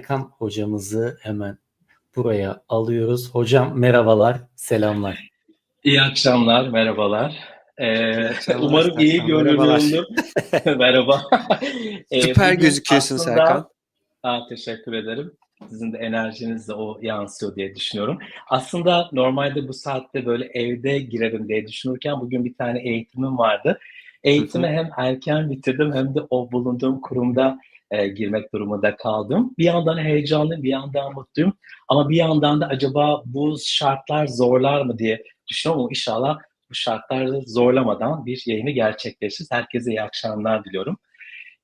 Erkan hocamızı hemen buraya alıyoruz. Hocam merhabalar, selamlar. İyi akşamlar, merhabalar. Ee, akşamlar, umarım iyi Serkan, görünüyorumdur. Merhaba. Ee, Süper gözüküyorsun aslında- Serkan. Aa, teşekkür ederim. Sizin de enerjiniz de o yansıyor diye düşünüyorum. Aslında normalde bu saatte böyle evde girerim diye düşünürken bugün bir tane eğitimim vardı. Eğitimi hem erken bitirdim hem de o bulunduğum kurumda e, girmek durumunda kaldım. Bir yandan heyecanlıyım, bir yandan mutluyum. Ama bir yandan da acaba bu şartlar zorlar mı diye düşünüyorum. Ama inşallah bu şartları zorlamadan bir yayını gerçekleşir. Herkese iyi akşamlar diliyorum.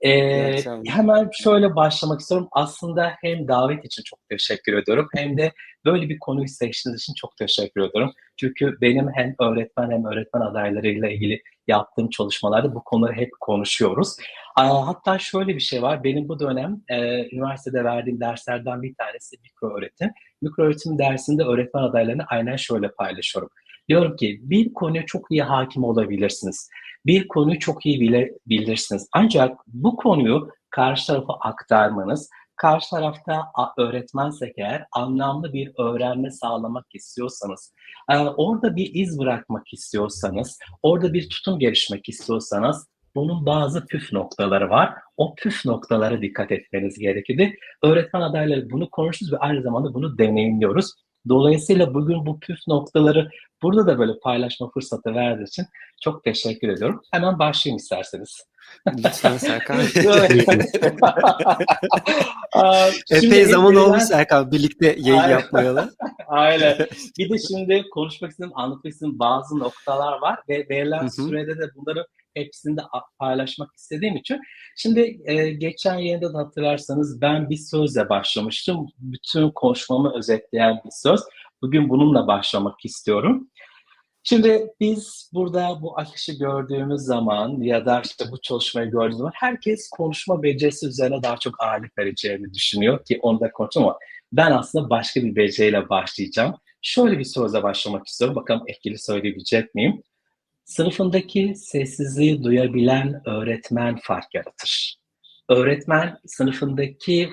Ee, akşamlar. hemen şöyle başlamak istiyorum. Aslında hem davet için çok teşekkür ediyorum hem de böyle bir konuyu seçtiğiniz için çok teşekkür ediyorum. Çünkü benim hem öğretmen hem öğretmen adaylarıyla ilgili yaptığım çalışmalarda bu konuları hep konuşuyoruz. Hatta şöyle bir şey var. Benim bu dönem e, üniversitede verdiğim derslerden bir tanesi mikro öğretim. Mikro öğretim dersinde öğretmen adaylarını aynen şöyle paylaşıyorum. Diyorum ki bir konuya çok iyi hakim olabilirsiniz. Bir konuyu çok iyi bile bilirsiniz. Ancak bu konuyu karşı tarafa aktarmanız, karşı tarafta öğretmensek eğer anlamlı bir öğrenme sağlamak istiyorsanız, e, orada bir iz bırakmak istiyorsanız, orada bir tutum gelişmek istiyorsanız bunun bazı püf noktaları var. O püf noktalara dikkat etmeniz gerekir. Öğretmen adayları bunu konuşuyoruz ve aynı zamanda bunu deneyimliyoruz. Dolayısıyla bugün bu püf noktaları burada da böyle paylaşma fırsatı verdiği için çok teşekkür ediyorum. Hemen başlayayım isterseniz. Lütfen Serkan. Aa, Epey zaman verilen- olmuş Serkan birlikte yayın yapmayalı. Aynen. Bir de şimdi konuşmak istediğim, anlatmak istediğim bazı noktalar var ve verilen Hı hı. sürede de bunları hepsini de paylaşmak istediğim için. Şimdi e, geçen yayında da hatırlarsanız ben bir sözle başlamıştım. Bütün konuşmamı özetleyen bir söz. Bugün bununla başlamak istiyorum. Şimdi biz burada bu afişi gördüğümüz zaman ya da işte bu çalışmayı gördüğümüz zaman herkes konuşma becerisi üzerine daha çok ağırlık vereceğini düşünüyor ki onu da konuşuyor ama ben aslında başka bir beceriyle başlayacağım. Şöyle bir sözle başlamak istiyorum. Bakalım etkili söyleyebilecek miyim? Sınıfındaki sessizliği duyabilen öğretmen fark yaratır. Öğretmen sınıfındaki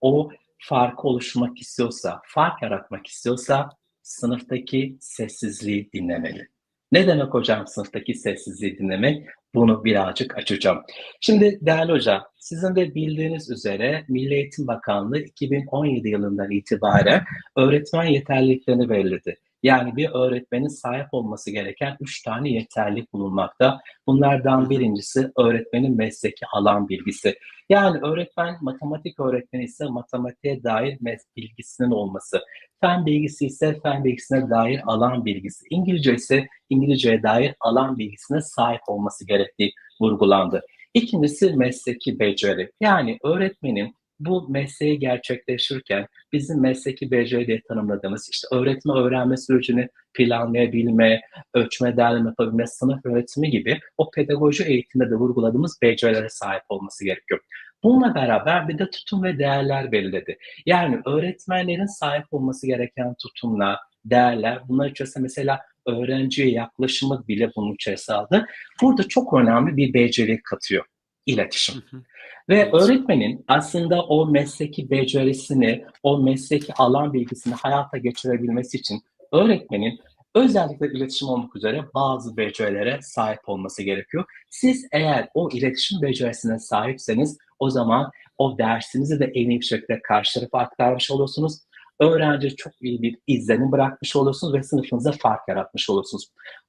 o farkı oluşturmak istiyorsa, fark yaratmak istiyorsa sınıftaki sessizliği dinlemeli. Ne demek hocam sınıftaki sessizliği dinlemek? Bunu birazcık açacağım. Şimdi değerli hocam, sizin de bildiğiniz üzere Milli Eğitim Bakanlığı 2017 yılından itibaren öğretmen yeterliliklerini belirledi. Yani bir öğretmenin sahip olması gereken üç tane yeterlilik bulunmakta. Bunlardan birincisi öğretmenin mesleki alan bilgisi. Yani öğretmen matematik öğretmeni ise matematiğe dair bilgisinin olması. Fen bilgisi ise fen bilgisine dair alan bilgisi. İngilizce ise İngilizceye dair alan bilgisine sahip olması gerektiği vurgulandı. İkincisi mesleki beceri. Yani öğretmenin bu mesleği gerçekleştirirken bizim mesleki beceri diye tanımladığımız işte öğretme öğrenme sürecini planlayabilme, ölçme değerleme yapabilme, sınıf yönetimi gibi o pedagoji eğitimde de vurguladığımız becerilere sahip olması gerekiyor. Bununla beraber bir de tutum ve değerler belirledi. Yani öğretmenlerin sahip olması gereken tutumlar, değerler, bunlar içerisinde mesela öğrenciye yaklaşımı bile bunun içerisine aldı. Burada çok önemli bir beceri katıyor. İletişim. Hı hı. Ve Evet. öğretmenin aslında o mesleki becerisini, o mesleki alan bilgisini hayata geçirebilmesi için öğretmenin özellikle iletişim olmak üzere bazı becerilere sahip olması gerekiyor. Siz eğer o iletişim becerisine sahipseniz o zaman o dersinizi de en iyi bir şekilde karşı tarafa aktarmış olursunuz. Öğrenci çok iyi bir izlenim bırakmış olursunuz ve sınıfınıza fark yaratmış olursunuz.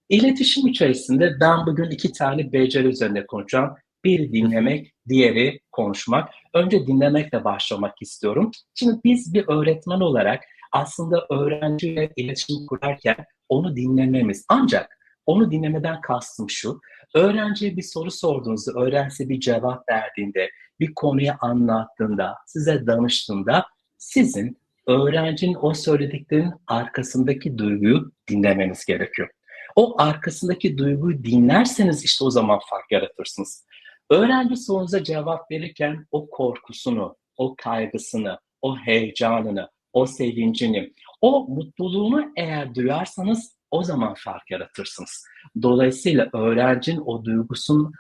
İletişim içerisinde ben bugün iki tane beceri üzerinde konuşacağım. Biri dinlemek, diğeri konuşmak. Önce dinlemekle başlamak istiyorum. Şimdi biz bir öğretmen olarak aslında öğrenciyle iletişim kurarken onu dinlememiz. Ancak onu dinlemeden kastım şu. Öğrenciye bir soru sorduğunuzda, öğrenci bir cevap verdiğinde, bir konuyu anlattığında, size danıştığında sizin öğrencinin o söylediklerinin arkasındaki duyguyu dinlemeniz gerekiyor. O arkasındaki duyguyu dinlerseniz işte o zaman fark yaratırsınız. Öğrenci sorunuza cevap verirken o korkusunu, o kaygısını, o heyecanını, o sevincini, o mutluluğunu eğer duyarsanız o zaman fark yaratırsınız. Dolayısıyla öğrencinin o duygusun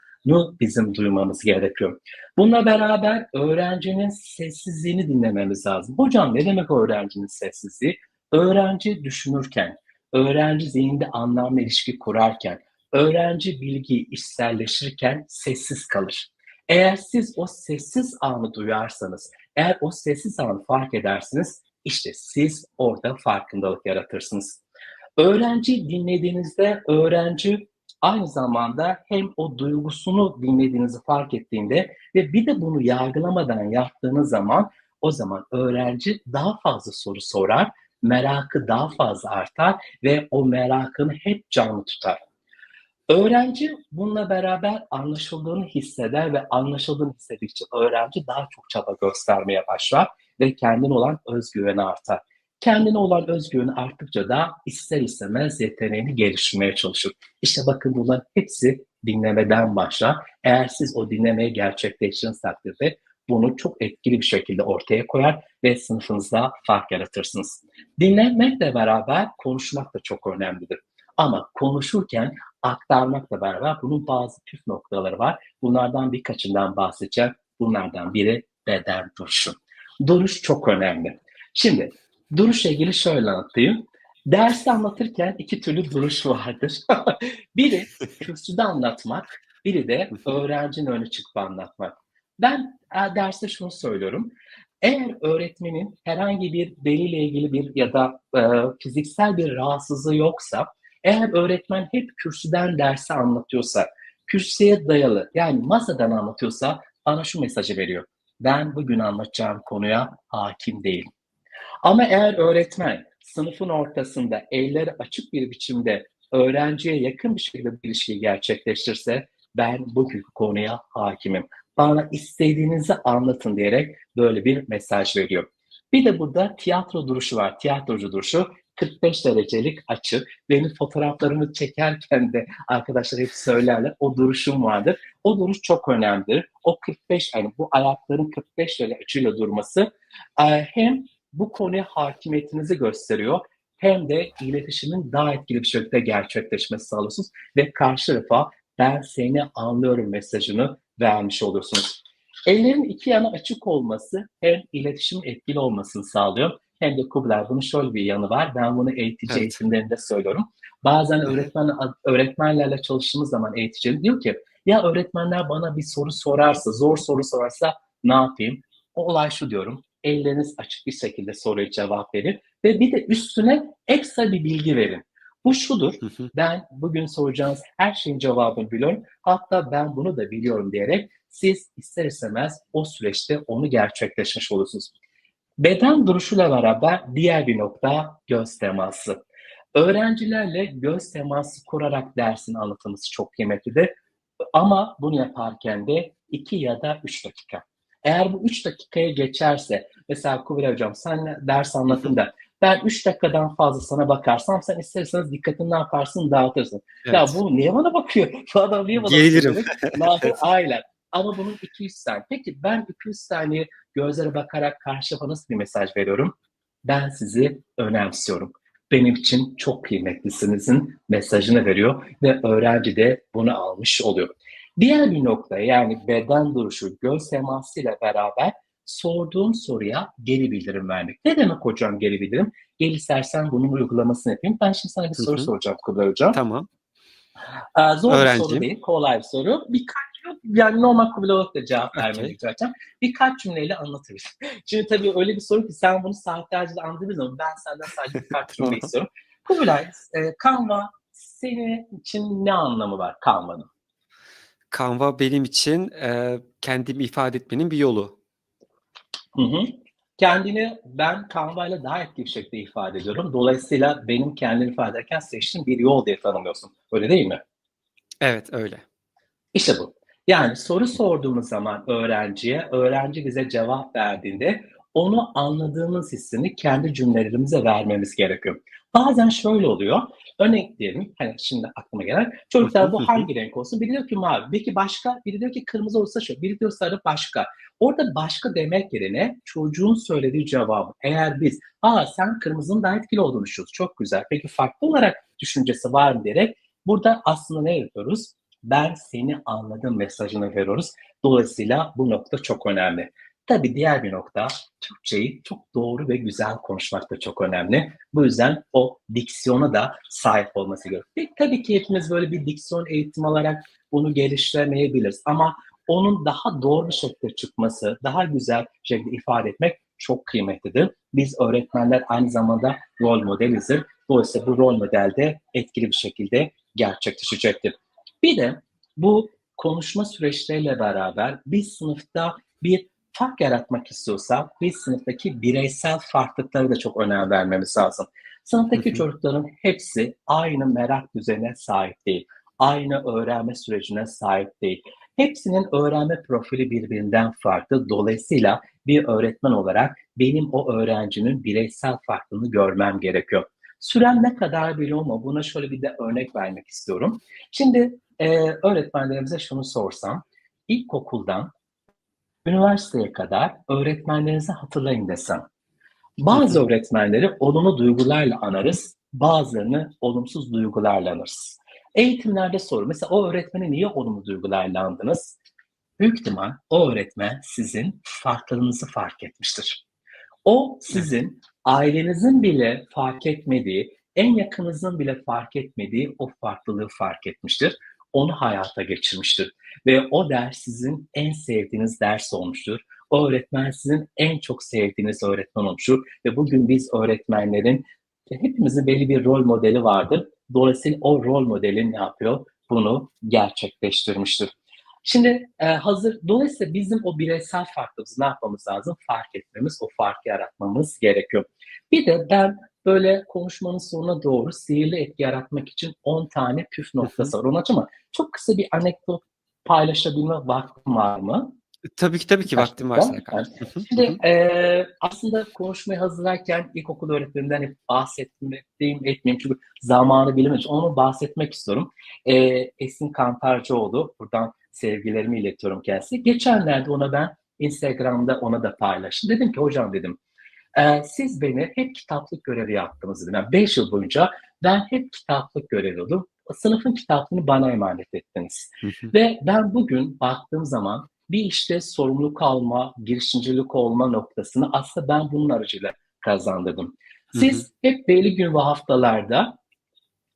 bizim duymamız gerekiyor. Bununla beraber öğrencinin sessizliğini dinlememiz lazım. Hocam ne demek öğrencinin sessizliği? Öğrenci düşünürken, öğrenci zihninde anlamlı ilişki kurarken, öğrenci bilgiyi içselleştirirken sessiz kalır. Eğer siz o sessiz anı duyarsanız, eğer o sessiz anı fark edersiniz, işte siz orada farkındalık yaratırsınız. Öğrenci dinlediğinizde öğrenci aynı zamanda hem o duygusunu dinlediğinizi fark ettiğinde ve bir de bunu yargılamadan yaptığınız zaman o zaman öğrenci daha fazla soru sorar, merakı daha fazla artar ve o merakını hep canlı tutar. Öğrenci bununla beraber anlaşıldığını hisseder ve anlaşıldığını hissedikçe öğrenci daha çok çaba göstermeye başlar ve kendine olan özgüveni artar. Kendine olan özgüveni arttıkça da ister istemez yeteneğini geliştirmeye çalışır. İşte bakın bunların hepsi dinlemeden başlar. Eğer siz o dinlemeyi gerçekleştirdiğiniz takdirde bunu çok etkili bir şekilde ortaya koyar ve sınıfınızda fark yaratırsınız. Dinlemekle beraber konuşmak da çok önemlidir. Ama konuşurken aktarmakla beraber bunun bazı püf noktaları var. Bunlardan birkaçından bahsedeceğim. Bunlardan biri beden duruşu. Duruş çok önemli. Şimdi duruşla ilgili şöyle anlatayım. Dersi anlatırken iki türlü duruş vardır. biri kürsüde anlatmak, biri de öğrencinin önü çıkıp anlatmak. Ben e, derste şunu söylüyorum. Eğer öğretmenin herhangi bir deliyle ilgili bir ya da e, fiziksel bir rahatsızlığı yoksa, eğer öğretmen hep kürsüden dersi anlatıyorsa, kürsüye dayalı yani masadan anlatıyorsa bana şu mesajı veriyor. Ben bugün anlatacağım konuya hakim değilim. Ama eğer öğretmen sınıfın ortasında elleri açık bir biçimde öğrenciye yakın bir şekilde bir ilişkiyi gerçekleştirse ben bugünkü konuya hakimim. Bana istediğinizi anlatın diyerek böyle bir mesaj veriyor. Bir de burada tiyatro duruşu var. Tiyatrocu duruşu 45 derecelik açı. Benim fotoğraflarımı çekerken de arkadaşlar hep söylerler. O duruşum vardır. O duruş çok önemlidir. O 45 yani bu ayakların 45 derece açıyla durması hem bu konuya hakimiyetinizi gösteriyor hem de iletişimin daha etkili bir şekilde gerçekleşmesi sağlıyorsunuz ve karşı tarafa ben seni anlıyorum mesajını vermiş oluyorsunuz. Ellerin iki yana açık olması hem iletişimin etkili olmasını sağlıyor hem de Kubilay bunun şöyle bir yanı var. Ben bunu eğitici evet. eğitimlerinde söylüyorum. Bazen öğretmen öğretmenlerle çalıştığımız zaman eğitici diyor ki ya öğretmenler bana bir soru sorarsa, zor soru sorarsa ne yapayım? O olay şu diyorum. Elleriniz açık bir şekilde soruya cevap verin ve bir de üstüne ekstra bir bilgi verin. Bu şudur, ben bugün soracağınız her şeyin cevabını biliyorum. Hatta ben bunu da biliyorum diyerek siz ister istemez o süreçte onu gerçekleşmiş olursunuz. Beden duruşuyla beraber diğer bir nokta göz teması. Öğrencilerle göz teması kurarak dersin anlatılması çok kıymetlidir. Ama bunu yaparken de 2 ya da 3 dakika. Eğer bu 3 dakikaya geçerse, mesela Kubilay Hocam sen ders anlatında ben 3 dakikadan fazla sana bakarsam sen isterseniz dikkatini ne yaparsın dağıtırsın. Evet. Ya bu niye bana bakıyor? Bu adam niye bana Gelirim. bakıyor? Aynen. Ama bunun 200 saniye. Peki ben 200 saniye gözlere bakarak karşı nasıl bir mesaj veriyorum? Ben sizi önemsiyorum. Benim için çok kıymetlisinizin mesajını veriyor ve öğrenci de bunu almış oluyor. Diğer bir nokta yani beden duruşu, göz temasıyla beraber sorduğum soruya geri bildirim vermek. Ne demek hocam geri bildirim? Gel istersen bunun uygulamasını yapayım. Ben şimdi sana bir soru Hı-hı. soracağım Kubilay Hocam. Tamam. Ee, zor Öğrenciyim. bir soru değil, kolay bir soru. Birkaç yani normal Kubilay olarak da cevap vermeye çalışacağım. Birkaç cümleyle anlatırız. Şimdi tabii öyle bir soru ki sen bunu saatlerce de anlatabilirsin ama ben senden sadece birkaç cümle istiyorum. Kubilay, e, Canva senin için ne anlamı var Canva'nın? Canva benim için e, kendimi ifade etmenin bir yolu. Hı hı. Kendini ben Canva ile daha etkili bir şekilde ifade ediyorum. Dolayısıyla benim kendimi ifade ederken seçtiğim bir yol diye tanımlıyorsun. Öyle değil mi? Evet öyle. İşte bu. Yani soru sorduğumuz zaman öğrenciye, öğrenci bize cevap verdiğinde onu anladığımız hissini kendi cümlelerimize vermemiz gerekiyor. Bazen şöyle oluyor. Örnek diyelim, hani şimdi aklıma gelen çocuklar bu hangi renk olsun? Biri diyor ki mavi, peki başka, biri diyor ki kırmızı olsa şu, biri diyor sarı başka. Orada başka demek yerine çocuğun söylediği cevabı eğer biz, aa sen kırmızının daha etkili olduğunu düşünüyorsun, çok güzel. Peki farklı olarak düşüncesi var mı diyerek burada aslında ne yapıyoruz? Ben seni anladım mesajını veriyoruz. Dolayısıyla bu nokta çok önemli. Tabii diğer bir nokta Türkçeyi çok doğru ve güzel konuşmak da çok önemli. Bu yüzden o diksiyona da sahip olması gerekiyor. Tabii ki hepimiz böyle bir diksiyon eğitimi alarak bunu geliştiremeyebiliriz. Ama onun daha doğru bir şekilde çıkması, daha güzel şekilde ifade etmek çok kıymetlidir. Biz öğretmenler aynı zamanda rol modelizdir. Dolayısıyla bu rol modelde etkili bir şekilde gerçekleşecektir. Bir de bu konuşma süreçleriyle beraber bir sınıfta bir fark yaratmak istiyorsak bir sınıftaki bireysel farklılıkları da çok önem vermemiz lazım. Sınıftaki Hı hı. çocukların hepsi aynı merak düzeyine sahip değil. Aynı öğrenme sürecine sahip değil. Hepsinin öğrenme profili birbirinden farklı. Dolayısıyla bir öğretmen olarak benim o öğrencinin bireysel farklılığını görmem gerekiyor. Süren ne kadar biliyorum ama buna şöyle bir de örnek vermek istiyorum. Şimdi e, öğretmenlerimize şunu sorsam, ilkokuldan üniversiteye kadar öğretmenlerinizi hatırlayın desem. Bazı öğretmenleri olumlu duygularla anarız, bazılarını olumsuz duygularla anarız. Eğitimlerde soru, mesela o öğretmeni niye olumlu duygularla andınız? Büyük ihtimal o öğretmen sizin farklılığınızı fark etmiştir. O sizin ailenizin bile fark etmediği, en yakınınızın bile fark etmediği o farklılığı fark etmiştir. Onu hayata geçirmiştir. Ve o ders sizin en sevdiğiniz ders olmuştur. O öğretmen sizin en çok sevdiğiniz öğretmen olmuştur. Ve bugün biz öğretmenlerin hepimizin belli bir rol modeli vardır. Dolayısıyla o rol modelin ne yapıyor? Bunu gerçekleştirmiştir. Şimdi e, hazır, dolayısıyla bizim o bireysel farklılığımızı ne yapmamız lazım? Fark etmemiz, o farkı yaratmamız gerekiyor. Bir de ben böyle konuşmanın sonuna doğru sihirli etki yaratmak için 10 tane püf noktası var. Onu açayım ama çok kısa bir anekdot paylaşabilme vaktim var mı? Tabii ki tabii ki vaktim Serkan. Hı hı, Şimdi e, aslında konuşmayı hazırlarken ilkokul öğretmeninden hep bahsetmeyeyim etmeyeyim çünkü zamanı bilemedim. Onu bahsetmek istiyorum. E, Esin Kantarcıoğlu, buradan sevgilerimi iletiyorum kendisine. Geçenlerde ona ben Instagram'da ona da paylaştım. Dedim ki hocam dedim e, siz beni hep kitaplık görevi yaptınız dedim. Yani 5 yıl boyunca ben hep kitaplık görevi oldum. Sınıfın kitaplığını bana emanet ettiniz. Ve ben bugün baktığım zaman bir işte sorumluluk alma, girişimcilik olma noktasını aslında ben bunun aracıyla kazandırdım. Siz hep belli gün ve haftalarda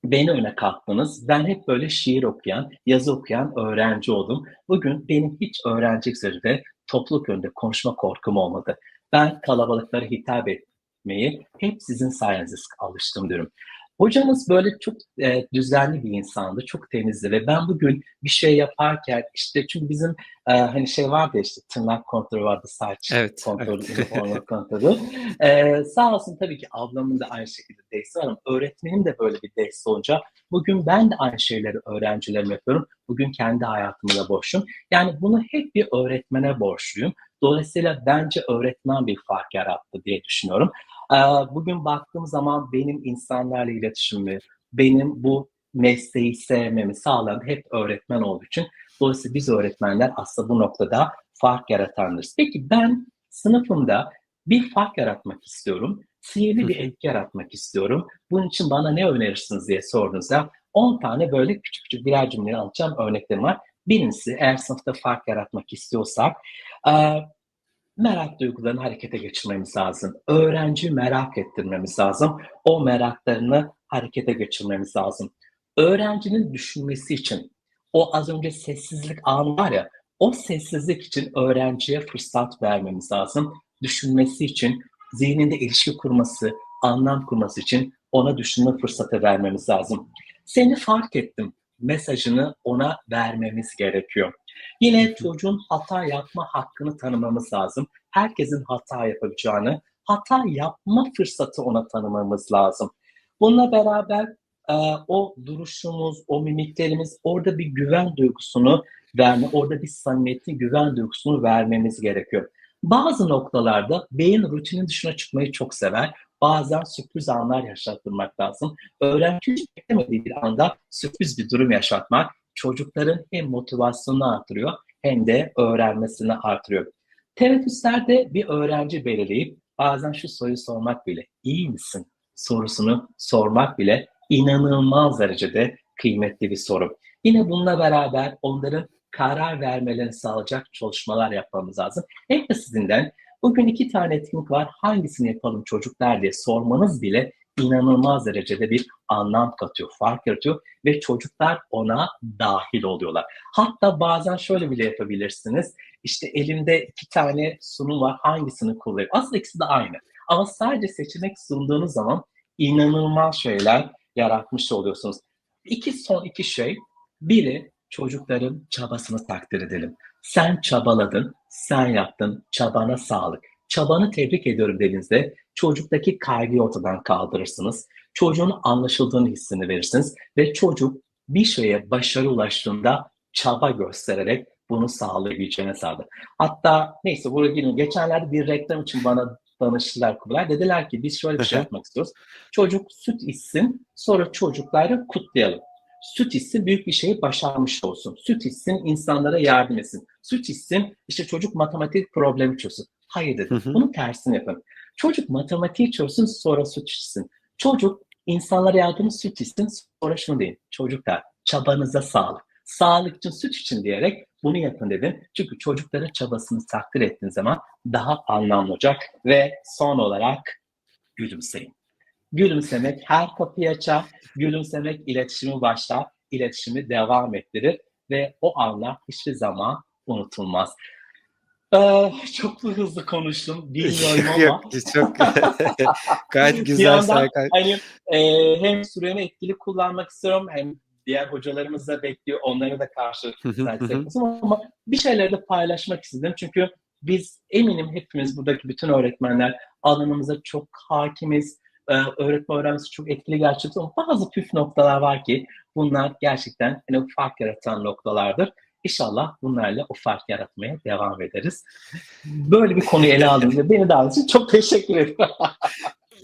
beni öne kattınız. Ben hep böyle şiir okuyan, yazı okuyan öğrenci oldum. Bugün benim hiç öğrencilik sürecinde topluluk önünde konuşma korkum olmadı. Ben kalabalıklara hitap etmeyi hep sizin sayenizde alıştım diyorum. Hocamız böyle çok e, düzenli bir insandı, çok temizdi ve ben bugün bir şey yaparken işte çünkü bizim e, hani şey vardı işte tırnak kontrolü vardı, saç Evet, kontrolü, evet. kontrolü. E, sağ olsun tabii ki ablamın da aynı şekilde desteği var ama öğretmenim de böyle bir desteği olunca bugün ben de aynı şeyleri öğrencilerime yapıyorum. Bugün kendi hayatımı da borçluyum. Yani bunu hep bir öğretmene borçluyum. Dolayısıyla bence öğretmen bir fark yarattı diye düşünüyorum. Ee, Bugün baktığım zaman benim insanlarla iletişimimi, benim bu mesleği sevmemi sağlayan hep öğretmen olduğu için. Dolayısıyla biz öğretmenler aslında bu noktada fark yaratanlarız. Peki ben sınıfımda bir fark yaratmak istiyorum. Sihirli bir etki yaratmak istiyorum. Bunun için bana ne önerirsiniz diye sorduğunuzda 10 tane böyle küçük küçük birer cümleyi alacağım örneklerim var. Birincisi eğer sınıfta fark yaratmak istiyorsak e, merak duygularını harekete geçirmemiz lazım. Öğrenci merak ettirmemiz lazım. O meraklarını harekete geçirmemiz lazım. Öğrencinin düşünmesi için o az önce sessizlik anı var ya o sessizlik için öğrenciye fırsat vermemiz lazım. Düşünmesi için, zihninde ilişki kurması, anlam kurması için ona düşünme fırsatı vermemiz lazım. Seni fark ettim mesajını ona vermemiz gerekiyor. Yine çocuğun hata yapma hakkını tanımamız lazım. Herkesin hata yapabileceğini, hata yapma fırsatı ona tanımamız lazım. Bununla beraber e, o duruşumuz, o mimiklerimiz orada bir güven duygusunu verme, orada bir samimiyetli güven duygusunu vermemiz gerekiyor. Bazı noktalarda beyin rutinin dışına çıkmayı çok sever. Bazen sürpriz anlar yaşattırmak lazım. Öğrenci hiç beklemediği bir anda sürpriz bir durum yaşatmak çocukların hem motivasyonunu artırıyor hem de öğrenmesini artırıyor. Teneffüslerde bir öğrenci belirleyip bazen şu soruyu sormak bile, iyi misin sorusunu sormak bile inanılmaz derecede kıymetli bir soru. Yine bununla beraber onların karar vermelerini sağlayacak çalışmalar yapmamız lazım. En basitinden bugün iki tane etkinlik var hangisini yapalım çocuklar diye sormanız bile inanılmaz derecede bir anlam katıyor, fark yaratıyor ve çocuklar ona dahil oluyorlar. Hatta bazen şöyle bile yapabilirsiniz. İşte elimde iki tane sunum var hangisini kullanayım? Aslında ikisi de aynı. Ama sadece seçenek sunduğunuz zaman inanılmaz şeyler yaratmış oluyorsunuz. İki son iki şey. Biri çocukların çabasını takdir edelim. Sen çabaladın, sen yaptın, çabana sağlık. Çabanı tebrik ediyorum dediğinizde çocuktaki kaygıyı ortadan kaldırırsınız. Çocuğun anlaşıldığını hissini verirsiniz ve çocuk bir şeye başarı ulaştığında çaba göstererek bunu sağlayabileceğine sağlar. Hatta neyse buraya girin. Geçenlerde bir reklam için bana danıştılar kurlar. Dediler ki biz şöyle bir şey yapmak istiyoruz. Çocuk süt içsin sonra çocukları kutlayalım. Süt içsin büyük bir şeyi başarmış olsun. Süt içsin insanlara yardım etsin. Süt içsin işte çocuk matematik problemi çözsün. Hayır dedim. Hı hı. Bunun tersini yapın. Çocuk matematiği çözsün sonra süt içsin. Çocuk insanlara yardım süt içsin sonra şunu deyin. Çocuklar çabanıza sağlık. Sağlık için süt için diyerek bunu yapın dedim. Çünkü çocukların çabasını takdir ettiğiniz zaman daha anlamlı olacak. Ve son olarak gülümseyin. Gülümsemek her kapıyı açar. Gülümsemek iletişimi başlar. iletişimi devam ettirir. Ve o anlar hiçbir zaman unutulmaz. Ee, çok hızlı konuştum bilmiyorum ama Yok, çok gayet güzel yandan Serkan. hani e, hem süremi etkili kullanmak istiyorum hem diğer hocalarımız da bekliyor. Onlara da karşı ama bir şeyleri de paylaşmak istedim. Çünkü biz eminim hepimiz buradaki bütün öğretmenler alanımıza çok hakimiz. Ee, öğretmen öğrenmesi çok etkili gerçekten ama bazı püf noktalar var ki bunlar gerçekten hani fark yaratan noktalardır. İnşallah bunlarla o fark yaratmaya devam ederiz. Böyle bir konuyu ele aldığınız ve beni davet için çok teşekkür ederim.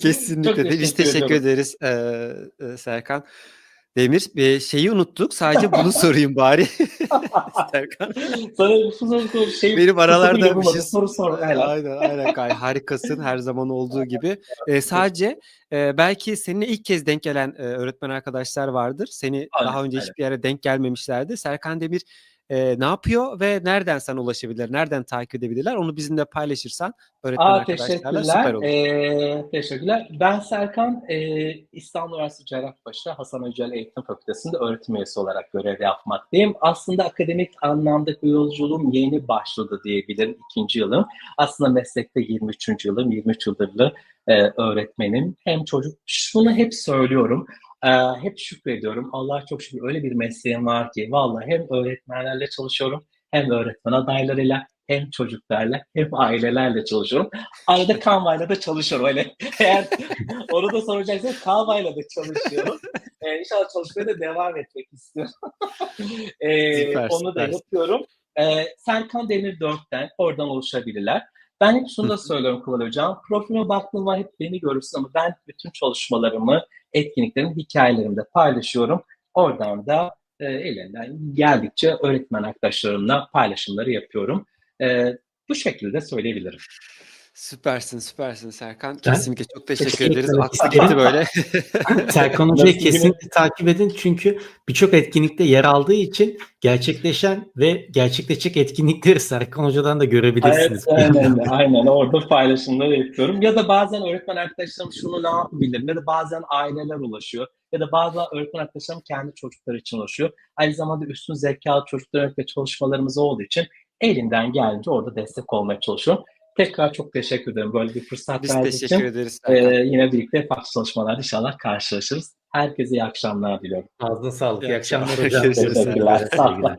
Kesinlikle de. Biz teşekkür teşekkür ederiz eee, eee, Serkan. Demir, eee, şeyi unuttuk. Sadece bunu sorayım bari. Serkan. Sana bir soru şey Benim aralarda bir şey- soru sor. Aynen. Aynen, aynen. Gay harikasın her zaman olduğu gibi. Eee, sadece eee, belki seninle ilk kez denk gelen eee, öğretmen arkadaşlar vardır. Seni Aynen, daha önce aynen. hiçbir yere denk gelmemişlerdi. Serkan Demir eee, ne yapıyor ve nereden sana ulaşabilir? Nereden takip edebilirler? Onu bizimle paylaşırsan öğretmen Aa, arkadaşlarla süper olur. Ee, teşekkürler. Ben Serkan, e, İstanbul Üniversitesi Cerrahpaşa Hasan Hoca'yla Eğitim Fakültesi'nde öğretim üyesi olarak görev yapmaktayım. Aslında akademik anlamda bu yolculuğum yeni başladı diyebilirim. ikinci yılım. Aslında meslekte 23. yılım, 23 yıldır e, öğretmenim. Hem çocuk, şunu hep söylüyorum. E, hep şükrediyorum. Allah'a çok şükür öyle bir mesleğim var ki vallahi hem öğretmenlerle çalışıyorum hem öğretmen adaylarıyla hem çocuklarla hem ailelerle çalışıyorum. Arada Canva'yla da çalışıyorum. Öyle eğer onu da soracaksanız Canva'yla da çalışıyorum. Ee, inşallah çalışmaya da devam etmek istiyorum. Ee, Süper, onu da süper. yapıyorum. Ee, Serkan Demir 4'ten oradan oluşabilirler. Ben hep şunu da söylüyorum Kuval Hocam. Profilime baktığımda hep beni görürsün ama ben bütün çalışmalarımı, etkinliklerimi, hikayelerimde paylaşıyorum. Oradan da e, elinden geldikçe öğretmen arkadaşlarımla paylaşımları yapıyorum. E, bu şekilde söyleyebilirim. Süpersin, süpersin Serkan. Ben Kesinlikle çok teşekkür teşekkür ederiz. isterim. gitti böyle. Serkan Hoca'yı kesinlikle takip edin çünkü birçok etkinlikte yer aldığı için gerçekleşen ve gerçekleşecek etkinlikleri Serkan Hoca'dan da Evet, görebilirsiniz. aynen, aynen. Orada paylaşımları yapıyorum. Ya da bazen öğretmen arkadaşlarım şunu ne yapabilirim? Ya da bazen aileler ulaşıyor. Ya da bazen öğretmen arkadaşlarım kendi çocukları için ulaşıyor. Aynı zamanda üstün zekalı çocuklarla çalışmalarımız olduğu için elimden geldiğince orada destek olmaya çalışıyorum. Tekrar çok teşekkür ederim böyle bir fırsat Biz verdiğiniz teşekkür için. ederiz Ee, yine birlikte farklı çalışmalarda inşallah karşılaşırız. Herkese iyi akşamlar diliyorum. Ağzına sağlık. İyi İyi akşamlar hocam. Teşekkürler. Sağ olun. Sevgiler.